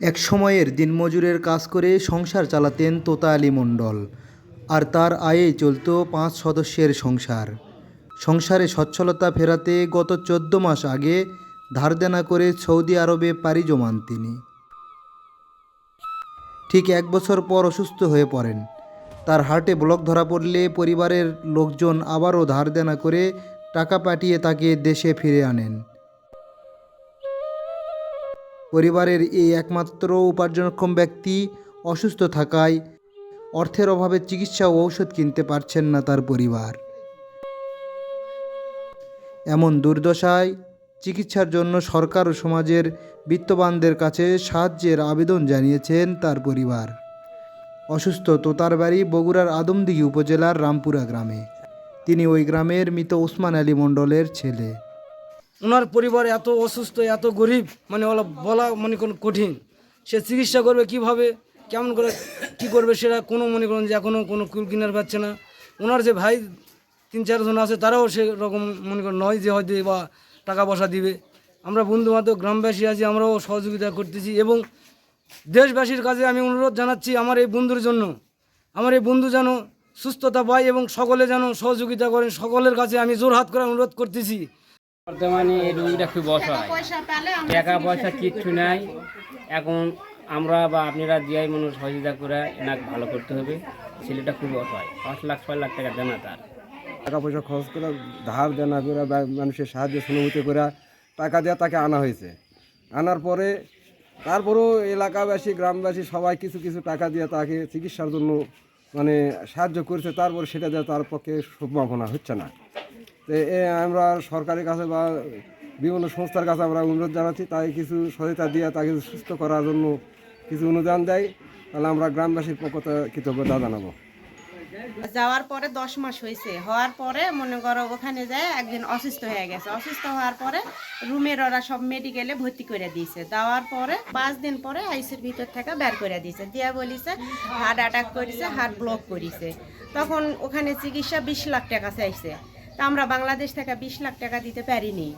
এক সময়ের দিনমজুরের কাজ করে সংসার চালাতেন তোতা আলী মণ্ডল, আর তার আয়েই চলতো পাঁচ সদস্যের সংসার। সংসারে সচ্ছলতা ফেরাতে গত চোদ্দ মাস আগে ধার দেনা করে সৌদি আরবে পাড়ি জমান তিনি। ঠিক এক বছর পর অসুস্থ হয়ে পড়েন। তার হার্টে ব্লক ধরা পড়লে পরিবারের লোকজন আবারও ধার দেনা করে টাকা পাঠিয়ে তাকে দেশে ফিরে আনেন। পরিবারের এই একমাত্র উপার্জনক্ষম ব্যক্তি অসুস্থ থাকায় অর্থের অভাবে চিকিৎসা ও ঔষধ কিনতে পারছেন না তার পরিবার। এমন দুর্দশায় চিকিৎসার জন্য সরকার ও সমাজের বিত্তবানদের কাছে সাহায্যের আবেদন জানিয়েছেন তার পরিবার। অসুস্থ তোতার বাড়ি বগুড়ার আদমদিঘি উপজেলার রামপুরা গ্রামে। তিনি ওই গ্রামের মৃত ওসমান আলী মণ্ডলের ছেলে। ওনার পরিবার এত অসুস্থ, এত গরিব মানে ওলা বলা মনে করুন কঠিন। সে চিকিৎসা করবে কীভাবে, কেমন করে, কি করবে সেটা কোনো মনে করুন যে এখনও কোনো কুল কিনার পাচ্ছে না। ওনার যে ভাই তিন চারজন আছে, তারাও সেরকম মনে করেন নয় যে হয়তো বা টাকা পয়সা দিবে। আমরা বন্ধু বান্ধব গ্রামবাসী আছি, আমরাও সহযোগিতা করতেছি এবং দেশবাসীর কাছে আমি অনুরোধ জানাচ্ছি আমার এই বন্ধুর জন্য, আমার এই বন্ধু যেন সুস্থতা পায় এবং সকলে যেন সহযোগিতা করেন, সকলের কাছে আমি জোর হাত করে অনুরোধ করতেছি। বর্তমানে এই রোগীটা খুব অসহায়। টাকা পয়সা কিচ্ছু নাই। এখন আমরা বা আপনারা দিয়াই মানুষ সহযোগিতা করে এনাকে ভালো করতে হবে। ছেলেটা খুব অসহায়। পাঁচ লাখ ছয় লাখ টাকা দেনা তার। টাকা পয়সা খরচ করে ধার দেনা করে বা মানুষের সাহায্য সহানুভূতি করে টাকা দেওয়া তাকে আনা হয়েছে। আনার পরে তারপরেও এলাকাবাসী গ্রামবাসী সবাই কিছু কিছু টাকা দিয়ে তাকে চিকিৎসার জন্য মানে সাহায্য করেছে। তারপর সেটা দেওয়া তার পক্ষে সম্ভাবনা হচ্ছে না। তো আমরা সরকারের কাছে বা বিভিন্ন সংস্থার কাছে আমরা অনুরোধ জানাচ্ছি, তাই কিছু সহায়তা দিয়ে তাকে সুস্থ করার জন্য কিছু অনুদান দেয়। তাহলে আমরা গ্রামবাসীর পক্ষ কৃতজ্ঞতা জানাব। যাওয়ার পরে দশ মাস হয়েছে। হওয়ার পরে মনে করো ওখানে যায় একদিন অসুস্থ হয়ে গেছে। অসুস্থ হওয়ার পরে রুমের ওরা সব মেডিকেলে ভর্তি করে দিয়েছে। দেওয়ার পরে পাঁচ দিন পরে আইসির ভিতর থেকে বের করে দিয়েছে। দিয়া বলিছে হার্ট অ্যাটাক করেছে হার্ট ব্লক করেছে। তখন ওখানে চিকিৎসা বিশ লাখ টাকা চাইছে। তা আমরা বাংলাদেশ থেকে বিশ লাখ টাকা দিতে পারিনি।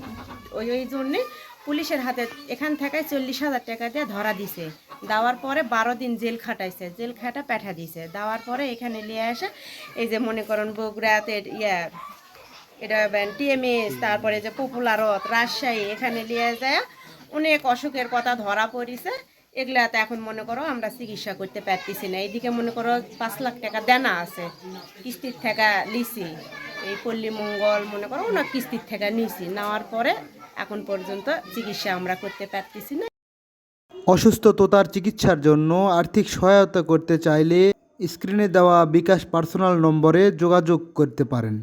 ওই ওই জন্যে পুলিশের হাতে এখান থেকে চল্লিশ হাজার টাকা দিয়ে ধরা দিছে। দেওয়ার পরে বারো দিন জেল খাটাইছে। জেল খাটা পাঠা দিছে। দেওয়ার পরে এখানে নিয়ে আসে এই যে মনে করেন বগুড়াতে ইয়া, এটা টিএমএস, তারপরে যে পপুলারত রাজশাহী, এখানে নিয়ে যায়। অনেক অসুখের কথা ধরা পড়িছে। এগুলাতে এখন মনে করো আমরা চিকিৎসা করতে পারতেছি না। এইদিকে মনে করো পাঁচ লাখ টাকা দেনা আছে। কিস্তির থেকে লিছি। এই পল্লী মঙ্গল মনে করো অনেক কিস্তির থেকে নিয়েছি নেওয়ার পরে এখন পর্যন্ত চিকিৎসা আমরা করতে পারতেছি না। অসুস্থ তোতার চিকিৎসার জন্য আর্থিক সহায়তা করতে চাইলে স্ক্রিনে দেওয়া বিকাশ পার্সোনাল নম্বরে যোগাযোগ করতে পারেন।